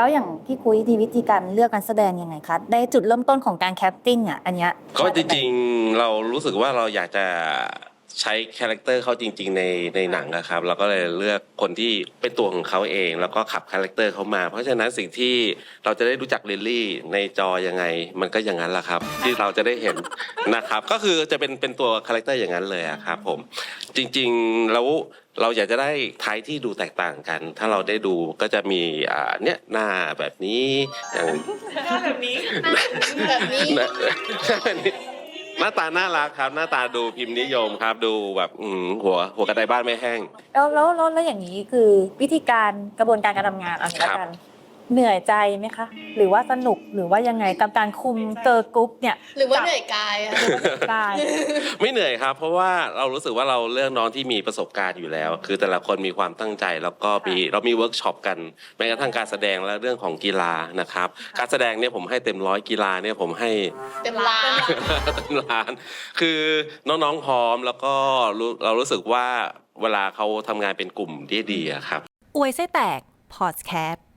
แล้วอย่างพี่คุยทีวิธีการเลือกการแสดงยังไงคะได้จุดเริ่มต้นของการแคปติ้งอะอันเนี้ยก็จริงๆเรารู้สึกว่าเราอยากจะ ใช้คาแรคเตอร์เขาจริง ๆ ในในหนังนะครับเราก็เลยเลือกคนที่เป็นตัวของเขาเอง แล้วก็ขับคาแรคเตอร์เขามา เพราะฉะนั้นสิ่งที่เราจะได้รู้จักลิลลี่ในจอยังไง มันก็อย่างนั้นแหละครับ ที่เราจะได้เห็นนะครับก็คือจะเป็นเป็นตัวคาแรคเตอร์อย่างนั้นเลยอะครับผมจริงๆแล้วเราอยากจะได้ท้ายที่ดูแตกต่างกัน ถ้าเราได้ดูก็จะมีอ่าเนี่ยหน้าแบบนี้อย่าง แบบนี้ แบบนี้หน้า หน้าตาน่ารักครับ หน้าตาดูพิมพ์นิยมครับ ดูแบบอืมหัวหัวกระไดบ้านไม่แห้ง แล้วแล้วแล้วแล้วอย่างนี้คือวิธีการกระบวนการการทำงานเอะไรครับกัน เหนื่อยใจไหมคะ หรือว่าสนุกหรือว่ายังไงกับการคุมเจอกรุ๊ปเนี่ยหรือว่าเหนื่อยกายอะกาย ไม่เหนื่อยครับ เพราะว่าเรารู้สึกว่าเราเลือกน้องที่มีประสบการณ์อยู่แล้ว คือแต่ละคนมีความตั้งใจแล้วก็มีเรามีเวิร์กช็อปกันแม้กระทั่งการแสดงและเรื่องของกีฬานะครับ การแสดงเนี่ยผมให้เต็มร้อยกีฬาเนี่ยผมให้เต็มร้านเต็มล้าน คือน้องๆพร้อมแล้วก็รู้เรารู้สึกว่าเวลาเขาทำงานเป็นกลุ่มที่ดีอะครับอวยไส้แตกพอดแคสต์